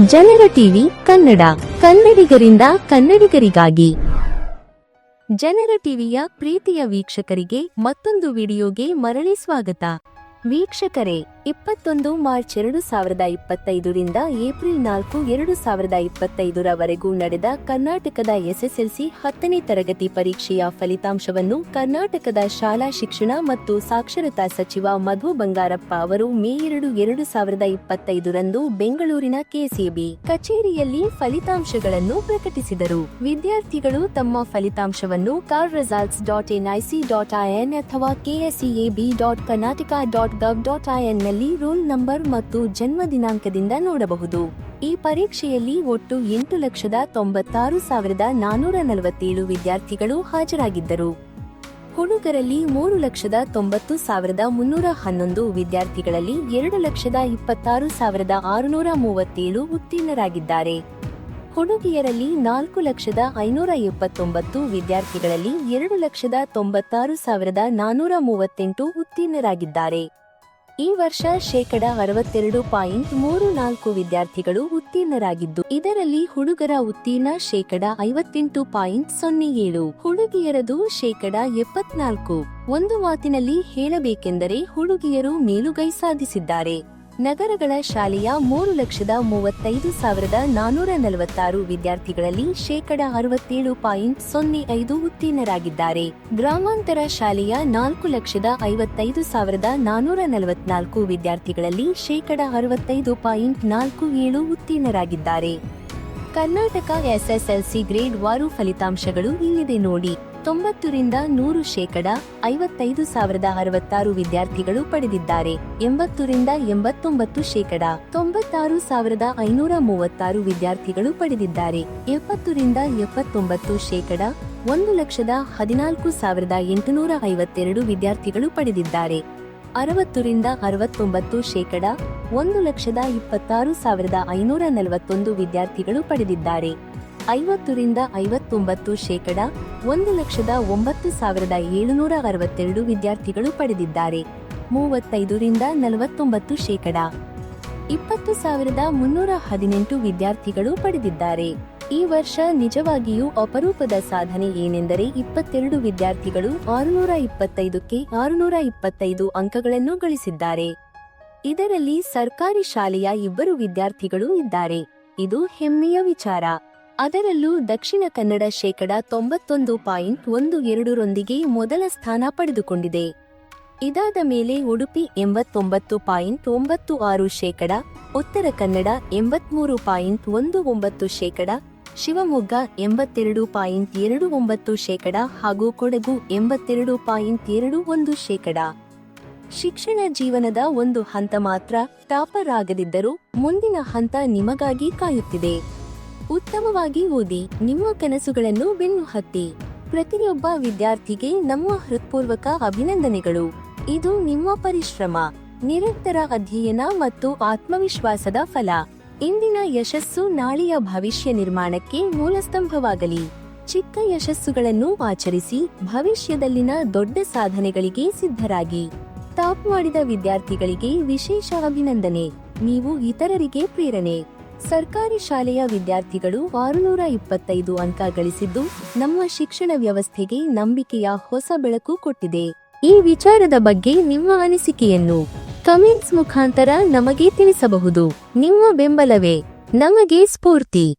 ಜನರ ಟಿವಿ ಕನ್ನಡ. ಕನ್ನಡಿಗರಿಂದ ಕನ್ನಡಿಗರಿಗಾಗಿ. ಜನರ ಟಿವಿಯ ಪ್ರೀತಿಯ ವೀಕ್ಷಕರಿಗೆ ಮತ್ತೊಂದು ವಿಡಿಯೋಗೆ ಮರಳಿ ಸ್ವಾಗತ. ವೀಕ್ಷಕರೇ ಇಪ್ಪತ್ತೊಂದು ಮಾರ್ಚ್ ಎರಡು ಸಾವಿರದ ಇಪ್ಪತ್ತೈದರಿಂದ ಏಪ್ರಿಲ್ ನಾಲ್ಕು ಎರಡು ಸಾವಿರದ ಇಪ್ಪತ್ತೈದರವರೆಗೂ ನಡೆದ ಕರ್ನಾಟಕದ ಎಸ್ಎಸ್ಎಲ್ಸಿ ಹತ್ತನೇ ತರಗತಿ ಪರೀಕ್ಷೆಯ ಫಲಿತಾಂಶವನ್ನು ಕರ್ನಾಟಕದ ಶಾಲಾ ಶಿಕ್ಷಣ ಮತ್ತು ಸಾಕ್ಷರತಾ ಸಚಿವ ಮಧು ಬಂಗಾರಪ್ಪ ಅವರು ಮೇ ಎರಡು ಎರಡು ಸಾವಿರದ ಇಪ್ಪತ್ತೈದರಂದು ಬೆಂಗಳೂರಿನ ಕೆಸಿಬಿ ಕಚೇರಿಯಲ್ಲಿ ಫಲಿತಾಂಶಗಳನ್ನು ಪ್ರಕಟಿಸಿದರು. ವಿದ್ಯಾರ್ಥಿಗಳು ತಮ್ಮ ಫಲಿತಾಂಶವನ್ನು kar results dot NIC dot IN ಅಥವಾ KSEAB dot Karnataka dot gov dot IN ನಲ್ಲಿ ರೋಲ್ ನಂಬರ್ ಮತ್ತು ಜನ್ಮ ದಿನಾಂಕದಿಂದ ನೋಡಬಹುದು. ಈ ಪರೀಕ್ಷೆಯಲ್ಲಿ ಒಟ್ಟು ಎಂಟು ಲಕ್ಷದ ತೊಂಬತ್ತಾರು ಸಾವಿರದ ನಾನೂರ ನಲವತ್ತೇಳು ವಿದ್ಯಾರ್ಥಿಗಳು ಹಾಜರಾಗಿದ್ದರು. ಹುಡುಗರಲ್ಲಿ ಮೂರು ಲಕ್ಷದ ತೊಂಬತ್ತು ಸಾವಿರದ ಮುನ್ನೂರ ಹನ್ನೊಂದು ವಿದ್ಯಾರ್ಥಿಗಳಲ್ಲಿ ಎರಡು ಲಕ್ಷದ ಇಪ್ಪತ್ತಾರು ಸಾವಿರದ ಆರುನೂರ ಮೂವತ್ತೇಳು ಉತ್ತೀರ್ಣರಾಗಿದ್ದಾರೆ. ಹುಡುಗಿಯರಲ್ಲಿ ನಾಲ್ಕು ಲಕ್ಷದ ಐನೂರ ಎಪ್ಪತ್ತೊಂಬತ್ತು ವಿದ್ಯಾರ್ಥಿಗಳಲ್ಲಿ ಎರಡು ಲಕ್ಷದ ತೊಂಬತ್ತಾರು ಸಾವಿರದ ನಾನೂರ ಮೂವತ್ತೆಂಟು ಉತ್ತೀರ್ಣರಾಗಿದ್ದಾರೆ. ಈ ವರ್ಷ ಶೇಕಡ ಅರವತ್ತೆರಡು ಪಾಯಿಂಟ್ ಮೂರು ನಾಲ್ಕು ವಿದ್ಯಾರ್ಥಿಗಳು ಉತ್ತೀರ್ಣರಾಗಿದ್ದು, ಇದರಲ್ಲಿ ಹುಡುಗರ ಉತ್ತೀರ್ಣ ಶೇಕಡ ಐವತ್ತೆಂಟು ಪಾಯಿಂಟ್ ಸೊನ್ನೆ ಏಳು, ಹುಡುಗಿಯರದು ಶೇಕಡ ಎಪ್ಪತ್ನಾಲ್ಕು. ಒಂದು ಮಾತಿನಲ್ಲಿ ಹೇಳಬೇಕೆಂದರೆ ಹುಡುಗಿಯರು ಮೇಲುಗೈ ಸಾಧಿಸಿದ್ದಾರೆ. ನಗರಗಳ ಶಾಲೆಯ ಮೂರು ಲಕ್ಷದ ಮೂವತ್ತೈದು ಸಾವಿರದ ನಾನೂರ ನಲವತ್ತಾರು ವಿದ್ಯಾರ್ಥಿಗಳಲ್ಲಿ ಶೇಕಡ ಅರವತ್ತೇಳು ಪಾಯಿಂಟ್ ಸೊನ್ನೆ ಐದು ಉತ್ತೀರ್ಣರಾಗಿದ್ದಾರೆ. ಗ್ರಾಮಾಂತರ ಶಾಲೆಯ ನಾಲ್ಕು ಲಕ್ಷದ ಐವತ್ತೈದು ಸಾವಿರದ ನಾನೂರ ನಲವತ್ನಾಲ್ಕು ವಿದ್ಯಾರ್ಥಿಗಳಲ್ಲಿ ಶೇಕಡ ಅರವತ್ತೈದು ಪಾಯಿಂಟ್ ನಾಲ್ಕು ಏಳು ಉತ್ತೀರ್ಣರಾಗಿದ್ದಾರೆ. ಕರ್ನಾಟಕ ಎಸ್ಎಸ್ಎಲ್ಸಿ ಗ್ರೇಡ್ ವಾರು ಫಲಿತಾಂಶಗಳು ಇಲ್ಲಿದೆ ನೋಡಿ. ತೊಂಬತ್ತರಿಂದ ನೂರು ಶೇಕಡ ಐವತ್ತೈದು ಸಾವಿರದ ಅರವತ್ತಾರು ವಿದ್ಯಾರ್ಥಿಗಳು ಪಡೆದಿದ್ದಾರೆ. ಎಂಬತ್ತರಿಂದ ಎಂಬತ್ತೊಂಬತ್ತು ಶೇಕಡ ತೊಂಬತ್ತಾರು ಸಾವಿರದ ಐನೂರ ಮೂವತ್ತಾರು ವಿದ್ಯಾರ್ಥಿಗಳು ಪಡೆದಿದ್ದಾರೆ. ಎಪ್ಪತ್ತರಿಂದ ಎಪ್ಪತ್ತೊಂಬತ್ತು ಶೇಕಡ ಒಂದು ಲಕ್ಷದ ಹದಿನಾಲ್ಕು ಸಾವಿರದ ಎಂಟುನೂರ ಐವತ್ತೆರಡು ವಿದ್ಯಾರ್ಥಿಗಳು ಪಡೆದಿದ್ದಾರೆ. ಅರವತ್ತರಿಂದ ಅರವತ್ತೊಂಬತ್ತು ಶೇಕಡ ಒಂದು ಲಕ್ಷದ ಇಪ್ಪತ್ತಾರು ಸಾವಿರದ ಐನೂರ ನಲವತ್ತೊಂದು ವಿದ್ಯಾರ್ಥಿಗಳು ಪಡೆದಿದ್ದಾರೆ. ಐವತ್ತರಿಂದ ಐವತ್ತೊಂಬತ್ತು ಶೇಕಡ, ಒಂದು ಲಕ್ಷದ ಒಂಬತ್ತು ಸಾವಿರದ ಏಳುನೂರ ಅರವತ್ತೆರಡು ವಿದ್ಯಾರ್ಥಿಗಳು ಪಡೆದಿದ್ದಾರೆ. ಮೂವತ್ತೈದರಿಂದ ನಲವತ್ತೊಂಬತ್ತು ಶೇಕಡ, ಇಪ್ಪತ್ತು ಸಾವಿರದ ಮುನ್ನೂರ ಹದಿನೆಂಟು ವಿದ್ಯಾರ್ಥಿಗಳು ಪಡೆದಿದ್ದಾರೆ. ಈ ವರ್ಷ ನಿಜವಾಗಿಯೂ ಅಪರೂಪದ ಸಾಧನೆ ಏನೆಂದರೆ ಇಪ್ಪತ್ತೆರಡು ವಿದ್ಯಾರ್ಥಿಗಳು ಆರುನೂರ ಇಪ್ಪತ್ತೈದಕ್ಕೆ ಆರುನೂರ ಇಪ್ಪತ್ತೈದು ಅಂಕಗಳನ್ನು ಗಳಿಸಿದ್ದಾರೆ. ಇದರಲ್ಲಿ ಸರ್ಕಾರಿ ಶಾಲೆಯ ಇಬ್ಬರು ವಿದ್ಯಾರ್ಥಿಗಳು ಇದ್ದಾರೆ. ಇದು ಹೆಮ್ಮೆಯ ವಿಚಾರ. ಅದರಲ್ಲೂ ದಕ್ಷಿಣ ಕನ್ನಡ ಶೇಕಡ ತೊಂಬತ್ತೊಂದು ಪಾಯಿಂಟ್ ಒಂದು ಎರಡರೊಂದಿಗೆ ಮೊದಲ ಸ್ಥಾನ ಪಡೆದುಕೊಂಡಿದೆ. ಇದಾದ ಮೇಲೆ ಉಡುಪಿ ಎಂಬತ್ತೊಂಬತ್ತು ಪಾಯಿಂಟ್ ಒಂಬತ್ತು ಆರು ಶೇಕಡ, ಉತ್ತರ ಕನ್ನಡ ಎಂಬತ್ಮೂರು ಪಾಯಿಂಟ್ ಒಂದು ಒಂಬತ್ತು ಶೇಕಡ, ಶಿವಮೊಗ್ಗ ಎಂಬತ್ತೆರಡು ಪಾಯಿಂಟ್ ಎರಡು ಒಂಬತ್ತು ಶೇಕಡ ಹಾಗೂ ಕೊಡಗು ಎಂಬತ್ತೆರಡು ಪಾಯಿಂಟ್ ಎರಡು ಒಂದು ಶೇಕಡ. ಶಿಕ್ಷಣ ಜೀವನದ ಒಂದು ಹಂತ ಮಾತ್ರ ಟಾಪರ್ ಆಗದಿದ್ದರೂ ಮುಂದಿನ ಹಂತ ನಿಮಗಾಗಿ ಕಾಯುತ್ತಿದೆ. ಉತ್ತಮವಾಗಿ ಓದಿ ನಿಮ್ಮ ಕನಸುಗಳನ್ನು ಬೆನ್ನು ಹತ್ತಿ ಪ್ರತಿಯೊಬ್ಬ ವಿದ್ಯಾರ್ಥಿಗೆ ನಮ್ಮ ಹೃತ್ಪೂರ್ವಕ ಅಭಿನಂದನೆಗಳು. ಇದು ನಿಮ್ಮ ಪರಿಶ್ರಮ, ನಿರಂತರ ಅಧ್ಯಯನ ಮತ್ತು ಆತ್ಮವಿಶ್ವಾಸದ ಫಲ. ಇಂದಿನ ಯಶಸ್ಸು ನಾಳೆಯ ಭವಿಷ್ಯ ನಿರ್ಮಾಣಕ್ಕೆ ಮೂಲಸ್ತಂಭವಾಗಲಿ. ಚಿಕ್ಕ ಯಶಸ್ಸುಗಳನ್ನು ಆಚರಿಸಿ ಭವಿಷ್ಯದಲ್ಲಿನ ದೊಡ್ಡ ಸಾಧನೆಗಳಿಗೆ ಸಿದ್ಧರಾಗಿ. ಟಾಪ್ ಮಾಡಿದ ವಿದ್ಯಾರ್ಥಿಗಳಿಗೆ ವಿಶೇಷ ಅಭಿನಂದನೆ. ನೀವು ಇತರರಿಗೆ ಪ್ರೇರಣೆ. ಸರ್ಕಾರಿ ಶಾಲೆಯ ವಿದ್ಯಾರ್ಥಿಗಳು ಆರುನೂರ ಇಪ್ಪತ್ತೈದು ಅಂಕ ಗಳಿಸಿದ್ದು, ನಮ್ಮ ಶಿಕ್ಷಣ ವ್ಯವಸ್ಥೆಗೆ ನಂಬಿಕೆಯ ಹೊಸ ಬೆಳಕು ಕೊಟ್ಟಿದೆ. ಈ ವಿಚಾರದ ಬಗ್ಗೆ ನಿಮ್ಮ ಅನಿಸಿಕೆಯನ್ನು ಕಮೆಂಟ್ಸ್ ಮುಖಾಂತರ ನಮಗೆ ತಿಳಿಸಬಹುದು. ನಿಮ್ಮ ಬೆಂಬಲವೇ. ನಮಗೆ ಸ್ಫೂರ್ತಿ.